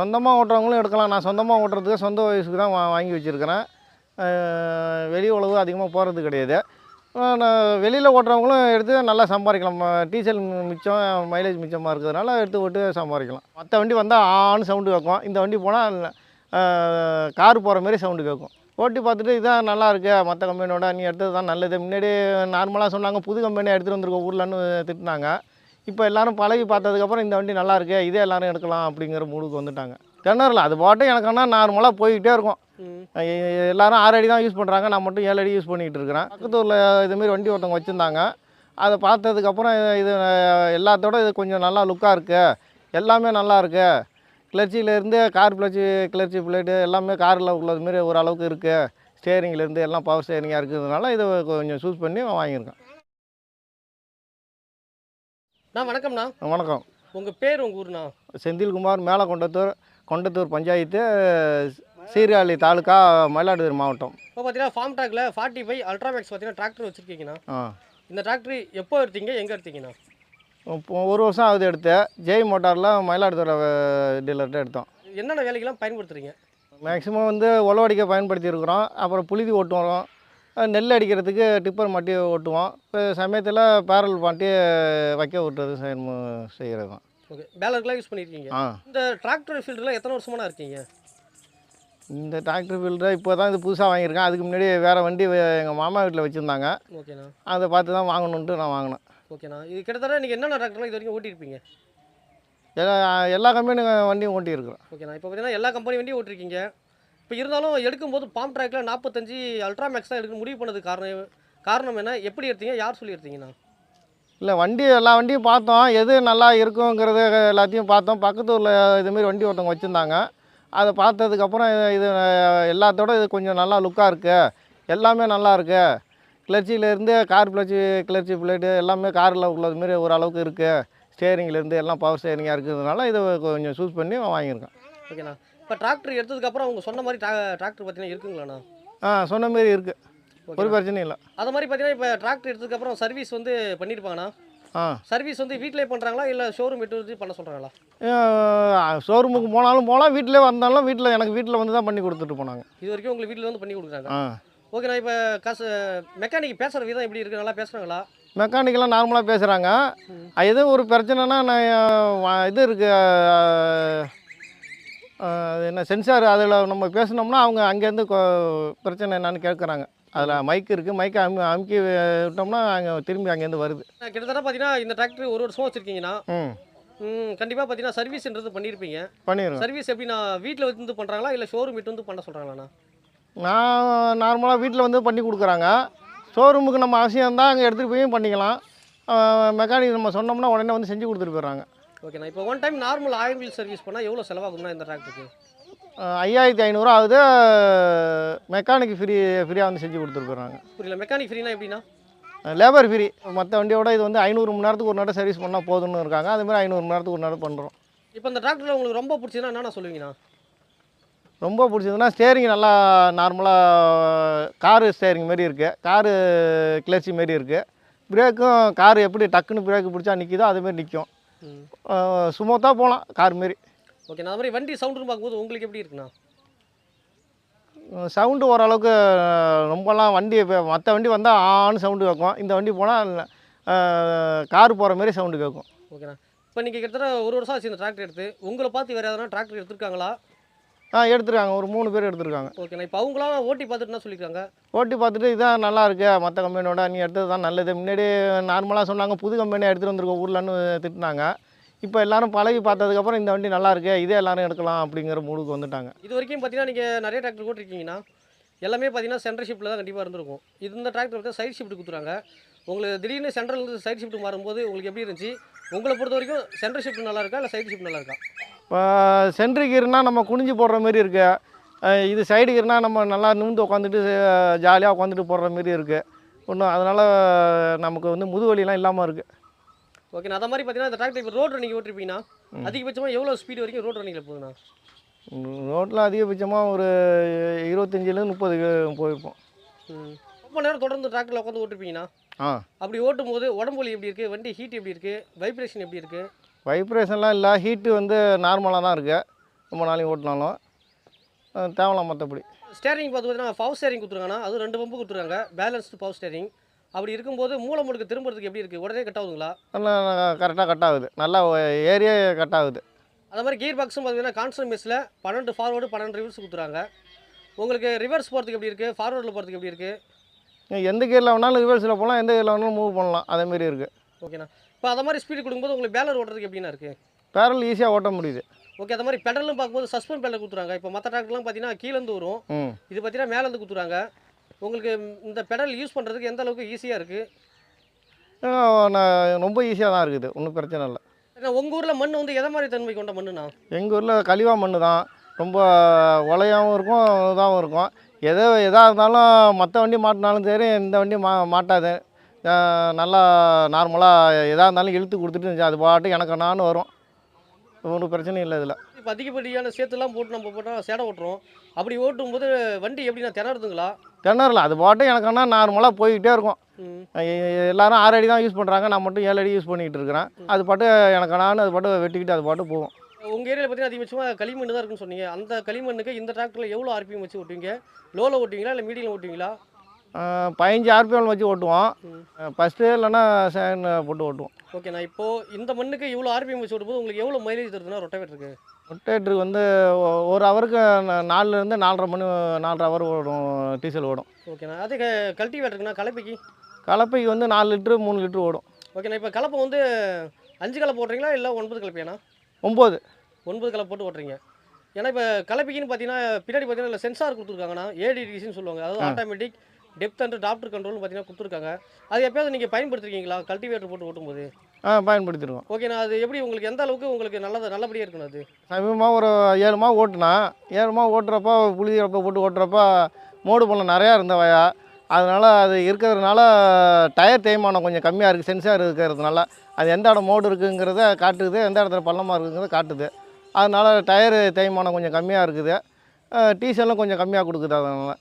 சொந்தமாக ஓட்டுறவங்களும் எடுக்கலாம். நான் சொந்தமாக ஓட்டுறதுக்கு சொந்த வயசுக்கு தான் வா- வாங்கி வச்சுருக்கிறேன். வெளி உழவு அதிகமாக போகிறது கிடையாது. நான் வெளியில் ஓட்டுறவங்களும் எடுத்து நல்லா சம்பாதிக்கலாம். டீசல் மிச்சம் மைலேஜ் மிச்சமாக இருக்கிறதுனால எடுத்து ஓட்டு சம்பாதிக்கலாம். மற்ற வண்டி வந்தால் ஆன்னு சவுண்டு கேட்கும். இந்த வண்டி போனால் கார் போகிற மாதிரி சவுண்டு கேட்கும். ஓட்டி பார்த்துட்டு இதான் நல்லா இருக்கு. மற்ற கம்பெனியோட நீ எடுத்தது தான் நல்லது. முன்னாடி நார்மலாக சொன்னாங்க. புது கம்பெனியாக எடுத்துகிட்டு வந்திருக்கோம். ஊர்லன்னு திட்டினாங்க. இப்போ எல்லாரும் பழகி பார்த்ததுக்கப்புறம் இந்த வண்டி நல்லா இருக்கு இதே எல்லாரும் எடுக்கலாம் அப்படிங்கிற மூடுக்கு வந்துட்டாங்க. கிணறுல அது பாட்டு எனக்கு ஆனால் நார்மலாக போய்கிட்டே இருக்கும். எல்லாரும் ஆறு அடி தான் யூஸ் பண்ணுறாங்க நான் மட்டும் ஏழு அடி யூஸ் பண்ணிகிட்டு இருக்கிறேன். பக்கத்து ஊரில் இதுமாரி வண்டி ஒருத்தவங்க வச்சுருந்தாங்க. அதை பார்த்ததுக்கப்புறம் இது எல்லாத்தோட இது கொஞ்சம் நல்லா லுக்காக இருக்கு. எல்லாமே நல்லா இருக்கு. கிளர்ச்சியிலேருந்து கார் கிளர்ச்சி கிளர்ச்சி பிளேட்டு எல்லாமே காரில் உள்ளது மாரி ஓரளவுக்கு இருக்குது ஸ்டேரிங்லேருந்து எல்லாம் பவர் ஸ்டேரிங்காக இருக்கிறதுனால இதை கொஞ்சம் சூஸ் பண்ணி வாங்கியிருக்கேன். நான் வணக்கம்ண்ணா. வணக்கம். உங்கள் பேர் உங்கள் ஊர்ண்ணா? செந்தில்குமார் மேலே கொண்டத்தூர் கொண்டத்தூர் பஞ்சாயத்து சீர்காழி தாலுக்கா மயிலாடுதுறை மாவட்டம். இப்போ பார்த்தீங்கன்னா ஃபார்ம் ட்ராக்ல ஃபார்ட்டி ஃபைவ் அல்ட்ராமேக்ஸ் பார்த்தீங்கன்னா டிராக்டர் வச்சுருக்கீங்கண்ணா. இந்த டிராக்டர் எப்போ எடுத்தீங்க எங்கே எடுத்தீங்கண்ணா? ஒரு வருஷம் ஆகுது எடுத்து. ஜெய் மோட்டாரில் மயிலாடுதுறை டீலர்கிட்ட எடுத்தோம். என்னென்ன வேலைக்கெல்லாம் பயன்படுத்துறீங்க? மேக்ஸிமம் வந்து உழவடிக்க பயன்படுத்தியிருக்கிறோம். அப்புறம் புழுதி ஓட்டுவோம். நெல் அடிக்கிறதுக்கு டிப்பர் மாட்டி ஓட்டுவோம். இப்போ சமயத்தில் பேரல் மாட்டி வைக்க விட்டுறது செய்யணும் செய்கிறது தான். ஓகே. பேலருக்குலாம் யூஸ் பண்ணியிருக்கீங்க ஆ. இந்த டிராக்டர் ஃபீல்டில் எத்தனை வருஷமாண்ணா இருக்கீங்க? இந்த டிராக்டர் ஃபீல்டை இப்போ தான் இது புதுசாக வாங்கியிருக்கேன். அதுக்கு முன்னாடி வேறு வண்டி எங்கள் மாமா வீட்டில் வச்சுருந்தாங்க. ஓகேண்ணா. அதை பார்த்து தான் வாங்கணுன்ட்டு நான் வாங்கினேன். ஓகேண்ணா. இது கிட்டத்தட்ட நீங்கள் என்னென்ன டிராக்டர்லாம் இது வரைக்கும் ஓட்டியிருப்பீங்க? எல்லா எல்லா கம்பெனி வண்டியும் ஓட்டியிருக்கிறேன். ஓகேண்ணா. இப்போ பார்த்தீங்கன்னா எல்லா கம்பெனி வண்டியும் ஓட்டிருக்கீங்க. இப்போ இருந்தாலும் எடுக்கும்போது பாம் ட்ராக்கில் நாற்பத்தஞ்சு அல்ட்ராமேக்ஸ் தான் எடுக்க முடிவு பண்ணது காரணம் காரணம் என்ன? எப்படி எடுத்தீங்க? யார் சொல்லி எடுத்தீங்கண்ணா இல்லை வண்டி எல்லா வண்டியும் பார்த்தோம். எது நல்லா இருக்குங்கிறது எல்லாத்தையும் பார்த்தோம். பக்கத்து ஊரில் இதுமாரி வண்டி ஒருத்தவங்க வச்சுருந்தாங்க. அதை பார்த்ததுக்கப்புறம் இது- எல்லாத்தோட இது கொஞ்சம் நல்லா லுக்காக இருக்குது எல்லாமே நல்லா இருக்குது கிளர்ச்சியிலேருந்து கார் கிளர்ச்சி கிளர்ச்சி பிளேட்டு எல்லாமே காரில் உள்ளது மாரி ஓரளவுக்கு இருக்குது ஸ்டேரிங்லேருந்து எல்லாம் பவர் ஸ்டேரிங்காக இருக்கிறதுனால இதை கொஞ்சம் சூஸ் பண்ணி வாங்கியிருக்கேன். ஓகேண்ணா. இப்போ டிராக்டர் எடுத்ததுக்கப்புறம் அவங்க சொன்ன மாதிரி டிராக்டர் பார்த்தீங்கன்னா இருக்குங்களாண்ணா? ஆ சொன்ன மாரி இருக்குது ஒரு பிரச்சனையும் இல்லை. அது மாதிரி பார்த்தீங்கன்னா இப்போ டிராக்டர் எடுத்ததுக்கப்புறம் சர்வீஸ் வந்து பண்ணியிருப்பாங்கண்ணா ஆ. சர்வீஸ் வந்து வீட்டிலே பண்ணுறாங்களா இல்லை ஷோரூம் எட்டு வந்து பண்ண சொல்கிறாங்களா ஷோரூமுக்கு போனாலும் போகலாம் வீட்டிலே வந்தாலும் வீட்டில் எனக்கு வீட்டில் வந்து தான் பண்ணி கொடுத்துட்டு போனாங்க. இது வரைக்கும் உங்களுக்கு வீட்டில் வந்து பண்ணி கொடுக்குறாங்க. ஓகேண்ணா இப்போ காசு மெக்கானிக் பேசுகிற விதம் எப்படி இருக்குது நல்லா பேசுகிறாங்களா மெக்கானிக்கெல்லாம் நார்மலாக பேசுகிறாங்க எதுவும் ஒரு பிரச்சனைனா நான் இது இருக்குது அது என்ன சென்சார் அதில் நம்ம பேசினோம்னா அவங்க அங்கேருந்து கொ- பிரச்சனை என்னன்னு கேட்குறாங்க. அதில் மைக் இருக்குது மைக்கை அமி அமுக்கி விட்டோம்னா அங்கே திரும்பி அங்கேருந்து வருது. கிட்டத்தட்ட பார்த்தீங்கன்னா இந்த டிராக்டர் ஒரு வருஷமாக வச்சுருக்கீங்கன்னா ம். கண்டிப்பாக பார்த்தீங்கன்னா சர்வீஸ்ன்றது பண்ணியிருப்பீங்க பண்ணிடுங்க சர்வீஸ் எப்படி நான் வீட்டில் வந்து பண்ணுறாங்களா இல்லை ஷோரூம் இட்டு வந்து பண்ண சொல்கிறாங்களாண்ணா நான் நார்மலாக வீட்டில் வந்து பண்ணி கொடுக்குறாங்க. ஷோரூமுக்கு நம்ம அவசியம் தான் அங்கே எடுத்துகிட்டு போய் பண்ணிக்கலாம். மெக்கானிக் நம்ம சொன்னோம்னா உடனே வந்து செஞ்சு கொடுத்துட்டு போயிடுறாங்க. ஓகேண்ணா. இப்போ one time normal oil wheel service பண்ணால் எவ்வளோ செலவாகும்னா இந்த டிராக்டருக்கு ஐயாயிரத்தி ஐநூறுரூவா ஆகுது. மெக்கானிக் ஃப்ரீ ஃப்ரீயாக வந்து செஞ்சு கொடுத்துட்டு போயிடுறாங்க புரியல மெக்கானிக் ஃப்ரீனா எப்படின்னா லேபர் ஃப்ரீ மற்ற வண்டியோட இது வந்து ஐநூறு மணி நேரத்துக்கு ஒரு நேரம் சர்வீஸ் பண்ணால் போதும்னு இருக்காங்க. அதே மாதிரி ஐநூறு மணி நேரத்துக்கு ஒரு நேரம் பண்ணுறோம் இப்போ இந்த டிராக்டரில் உங்களுக்கு ரொம்ப பிடிச்சதுன்னா என்னென்ன சொல்லுவீங்கண்ணா? ரொம்ப பிடிச்சதுன்னா ஸ்டேரிங் நல்லா நார்மலாக காரு ஸ்டேரிங் மாரி இருக்குது காரு கிளர்ச்சி மாரி இருக்குது பிரேக்கும் கார் எப்படி டக்குன்னு பிரேக் பிடிச்சா நிற்கிதோ அதுமாரி நிற்கும் ம் சுமத்தாக போகலாம் கார் மாரி. ஓகே நான் அது மாதிரி வண்டி சவுண்டுன்னு பார்க்கும்போது உங்களுக்கு எப்படி இருக்குண்ணா? சவுண்டு ஓரளவுக்கு ரொம்பலாம் வண்டி மற்ற வண்டி வந்தால் ஆன்னு சவுண்டு கேட்கும். இந்த வண்டி போனால் கார் போகிற மாதிரி சவுண்டு கேட்கும். ஓகேண்ணா. இப்போ நீங்கள் கிட்டத்தட்ட ஒரு வருஷம் ஆச்சு இந்த டிராக்டர் எடுத்து. உங்களை பார்த்து வேறு எதனா டிராக்டர் எடுத்திருக்காங்களா? ஆ எடுத்துருக்காங்க. ஒரு மூணு பேர் எடுத்துருக்காங்க. ஓகேண்ணா இப்போ அவங்களாம் ஓட்டி பார்த்துட்டு என்ன சொல்லியிருக்காங்க ஓட்டி பார்த்துட்டு இதான் நல்லா இருக்கு. மற்ற கம்பெனியோட நீ எடுத்தது தான் நல்லது. முன்னாடி நார்மலாக சொன்னாங்க புது கம்பெனி எடுத்துகிட்டு வந்திருக்கோம் ஊர்லன்னு திட்டினாங்க. இப்போ எல்லாரும் பழகி பார்த்ததுக்கப்புறம் இந்த வண்டி நல்லா இருக்கு இதே எல்லாரும் எடுக்கலாம் அப்படிங்கிற மூடுக்கு வந்துட்டாங்க. இது வரைக்கும் பார்த்தீங்கன்னா நீங்கள் நிறைய டிராக்டர் ஓட்டிருக்கீங்கன்னா எல்லாமே பார்த்தீங்கன்னா சென்டர் ஷிஃப்ட்டில் தான் கண்டிப்பாக இருந்திருக்கும். இது இந்த டிராக்டர் வந்து சைட் ஷிஃப்ட் கொடுத்துறாங்க. உங்களுக்கு திடீர்னு சென்ட்ரல் சைட் ஷிஃப்ட் மாறும்போது உங்களுக்கு எப்படி இருந்துச்சு? உங்களை பொறுத்த வரைக்கும் சென்டர் ஷிஃப்ட் நல்லா இருக்கா இல்லை சைடு ஷிஃப்ட் நல்லா இருக்கா? இப்போ சென்ட்ரு கீர்னால் நம்ம குனிஞ்சு போடுற மாதிரி இருக்கு. அஹ் இது சைடு கீர்னால் நம்ம நல்லா நிமிந்து உட்காந்துட்டு ஜாலியாக உட்காந்துட்டு போடுற மாதிரி இருக்குது ஒன்றும் அதனால் நமக்கு வந்து முதுவலிலாம் இல்லாமல் இருக்குது ஓகே நான் அதை மாதிரி பார்த்தீங்கன்னா இந்த டிராக்டர் இப்போ ரோட் ரன்னிங் ஓட்டிருப்பீங்கன்னா அதிகபட்சமாக எவ்வளோ ஸ்பீடு வரைக்கும் ரோட் ரன்னிங்கில் போகுதுண்ணா? ரோட்டில் அதிகபட்சமாக ஒரு இருபத்தஞ்சிலேருந்து முப்பது போயிருப்போம். ரொம்ப நேரம் தொடர்ந்து டிராக்டரில் உட்காந்து ஓட்டிருப்பீங்கன்னா ஆ. அப்படி ஓட்டும் போது உடம்பு வலி எப்படி இருக்குது வண்டி ஹீட் எப்படி இருக்குது வைப்ரேஷன் எப்படி இருக்குது வைப்ரேஷன்லாம் இல்லை. ஹீட்டு வந்து நார்மலாக தான் இருக்குது ரொம்ப நாளைக்கு ஓட்டினாலும். தேவலாம் மற்றபடி ஸ்டேரிங் பார்த்து பார்த்தீங்கன்னா பவர் ஸ்டேரிங் கொடுத்துருக்காங்கன்னா அது ரெண்டு பம்பு கொடுத்துருக்காங்க. Balanced power steering. அப்படி இருக்கும்போது மூளை முடுக்கு திரும்புறதுக்கு எப்படி இருக்குது உடனே கட் ஆகுதுங்களா? நல்லா கரெக்டாக கட் ஆகுது. நல்லா ஏரியா கட் ஆகுது. அது மாதிரி கியர் பாக்ஸும் பார்த்தீங்கன்னா கான்ஸ்டன்ட் மிஸ்ஸில் பன்னெண்டு ஃபார்வர்டு பன்னெண்டு ரிவர்ஸ் கொடுத்துறாங்க உங்களுக்கு ரிவர்ஸ் போகிறதுக்கு எப்படி இருக்குது ஃபார்வர்டில் போகிறதுக்கு எப்படி இருக்குது எந்த கியரில் வேணாலும் ரிவர்ஸில் போகலாம் எந்த கியரில் வேணாலும் மூவ் பண்ணலாம். அதேமாரி இருக்குது ஓகேண்ணா இப்போ அது மாதிரி ஸ்பீடு கொடுக்கும்போது உங்களுக்கு பேலர் ஓட்டுறதுக்கு எப்படிண்ணா இருக்குது பேரல் ஈஸியாக ஓட்ட முடியுது. ஓகே அது மாதிரி பெடலும் பார்க்கும்போது சஸ்பெண்ட் பெடல் கொடுத்துறாங்க இப்போ மற்ற டிராக்டர்லாம் பார்த்தீங்கன்னா கீழேருந்து வரும். இது பார்த்தீங்கன்னா மேலேருந்து கொடுத்துறாங்க உங்களுக்கு இந்த பெடல் யூஸ் பண்ணுறதுக்கு எந்த அளவுக்கு ஈஸியாக இருக்குது நான் ரொம்ப ஈஸியாக தான் இருக்குது. ஒன்றும் பிரச்சனை இல்லை. ஏன்னா உங்கள் ஊரில் மண் வந்து எதை மாதிரி தன்மை கொண்ட மண்ணுண்ணா? எங்கள் ஊரில் கழிவா மண் தான். ரொம்ப உலையாகவும் இருக்கும் இதாகவும் இருக்கும். எதோ எதாக இருந்தாலும் மற்ற வண்டி மாட்டினாலும் சரி இந்த வண்டி மா மாட்டாது. நல்லா நார்மலாக எதாக இருந்தாலும் இழுத்து கொடுத்துட்டு அது பாட்டு எனக்கு நானும் வரும். ஒன்றும் பிரச்சனையும் இல்லை இதில். இப்போ அதிகப்படியான சேத்துலாம் போட்டு நம்ம போட்டால் சேடை ஓட்டுறோம். அப்படி ஓட்டும்போது வண்டி எப்படிண்ணா திணறுதுங்களா? கிணறுல அது பாட்டு எனக்குன்னா நார்மலாக போய்கிட்டே இருக்கும். எல்லாரும் ஆறு அடி தான் யூஸ் பண்ணுறாங்க நான் மட்டும் ஏழு அடி யூஸ் பண்ணிக்கிட்டு இருக்கிறேன். அது பாட்டு எனக்கு நான் அது பாட்டு வெட்டிக்கிட்டு அது பாட்டு போகும். உங்கள் ஏரியாவில் பார்த்தீங்கன்னா அதிகபட்சமாக களிமண் தான் இருக்குன்னு சொன்னீங்க. அந்த களிமண்ணுக்கு இந்த டிராக்டரில் எவ்வளோ ஆர்பிஎம் வச்சு ஓட்டுவீங்க? லோவில் ஓட்டுவீங்களா? இல்லை மீடியம் ஓட்டுவீங்களா? பதினஞ்சு ஆர்பிஎம் வச்சு ஓட்டுவோம். ஃபஸ்ட்டு இல்லைன்னா செகண்ட் போட்டு ஓட்டுவோம். ஓகேண்ணா இப்போது இந்த மண்ணுக்கு இவ்வளோ ஆர்பிஎம் வச்சு ஓட்டும்போது உங்களுக்கு எவ்வளோ மைலேஜ் தருதுன்னா ரொட்டவேட்டருக்கு ரொட்டேட்டருக்கு வந்து ஒரு ஹவருக்கு நாலுலேருந்து நாலரை மணி நாலரை ஹவர் ஓடும் டீசல் ஓடும். ஓகேண்ணா அதே கல்டிவேட்டருக்குண்ணா கலப்பைக்கு? கலப்பைக்கு வந்து நாலு லிட்ரு மூணு லிட்ரு ஓடும். ஓகேண்ணா இப்போ கலப்பை வந்து அஞ்சு கலப்பை ஓட்டுறீங்களா இல்லை ஒன்பது கலப்பையாண்ணா? ஒம்பது. ஒன்பது கலப்பை போட்டு ஓட்டுறீங்க. ஏன்னா இப்போ கலப்பிக்கின்னு பார்த்தீங்கன்னா பின்னாடி பார்த்தீங்கன்னா இல்லை சென்சார் கொடுத்துருக்காங்கண்ணா ஏடிடிசின்னு சொல்லுவாங்க. அதாவது. ஆட்டோமேட்டிக் டெப்த் அண்ட் டாப்டர் கண்ட்ரோல்னு பார்த்தீங்கன்னா கொடுத்துருக்காங்க. அது எப்பயாவது நீங்கள் பயன்படுத்திருக்கீங்களா? கல்டிவேட்டர் போட்டு ஓட்டும்போது? ஆ பயன்படுத்திடுவோம் ஓகேண்ணா அது எப்படி உங்களுக்கு எந்த அளவுக்கு உங்களுக்கு நல்லது நல்லபடியாக இருக்கணும் அது? சமீபமாக ஒரு ஏழு மாதம் ஓட்டுனா ஏழு மாதம் ஓட்டுறப்ப புளி போட்டு ஓட்டுறப்ப மோடு பள்ளம் நிறையா இருந்த வயா அதனால் அது இருக்கிறதுனால டயர் தேய்மானம் கொஞ்சம் கம்மியாக இருக்குது சென்சார் இருக்கிறதுனால. அது எந்த இடம் மோடு இருக்குங்கிறத காட்டுது எந்த இடத்துல பள்ளமாக இருக்குங்கிறத காட்டுது. அதனால் டயர் தேய்மானம் கொஞ்சம் கம்மியாக இருக்குது. டீசலும் கொஞ்சம் கம்மியாக கொடுக்குது அதனால்.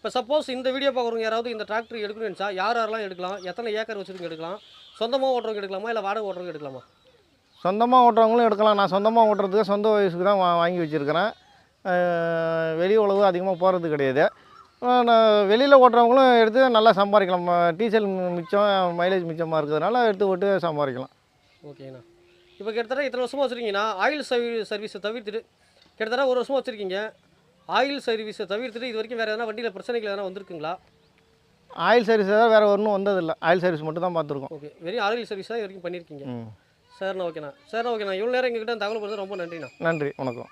இப்போ சப்போஸ் இந்த வீடியோ பார்க்குறவங்க யாராவது இந்த டிராக்டர் எடுக்கணும்னு நினச்சா யார் யாரெல்லாம் எடுக்கலாம்? எத்தனை ஏக்கர் வச்சுருக்கவங்க எடுக்கலாம்? சொந்தமாக ஓட்டுறவங்க எடுக்கலாமா? இல்லை வாடகை ஓட்டுறவங்க எடுக்கலாமா? சொந்தமாக ஓட்டுறவங்களும் எடுக்கலாம். நான் சொந்தமாக ஓட்டுறதுக்கு சொந்த வயசுக்கு தான் வாங்கி வச்சுருக்கிறேன். வெளி உழவு அதிகமாக போகிறது கிடையாது. நான் வெளியில் ஓட்டுறவங்களும் எடுத்து நல்லா சம்பாதிக்கலாம். டீசல் மிச்சம் மைலேஜ் மிச்சமாக இருக்கிறதுனால எடுத்து ஓட்டு சம்பாதிக்கலாம். ஓகேண்ணா இப்போ கிட்டத்தட்ட இத்தனை வருஷமாக வச்சுருக்கீங்கன்னா ஆயில் சர்வீ சர்வீஸை தவிர்த்துட்டு கிட்டத்தட்ட ஒரு வருஷமாக வச்சுருக்கீங்க. ஆயில் சர்வீஸை தவிர்த்துட்டு இது வரைக்கும் வேறு எதனா வண்டியில் பிரச்சனைகள் எதனா வந்திருக்குங்களா? ஆயில் சர்வீஸ் தான் வேறு ஒன்றும் வந்ததில்லை. ஆயில் சர்வீஸ் மட்டும் தான் பார்த்துருக்கோம். ஓகே. வெறும் ஆயில் சர்வீஸ் தான் இது வரைக்கும் பண்ணியிருக்கீங்க. சரிண்ணா ஓகேண்ணா. சரிண்ணா ஓகேண்ணா. இவ்வளோ நேரம் எங்ககிட்ட தகவல் பண்ணுறது ரொம்ப நன்றிண்ணா. நன்றி. வணக்கம்.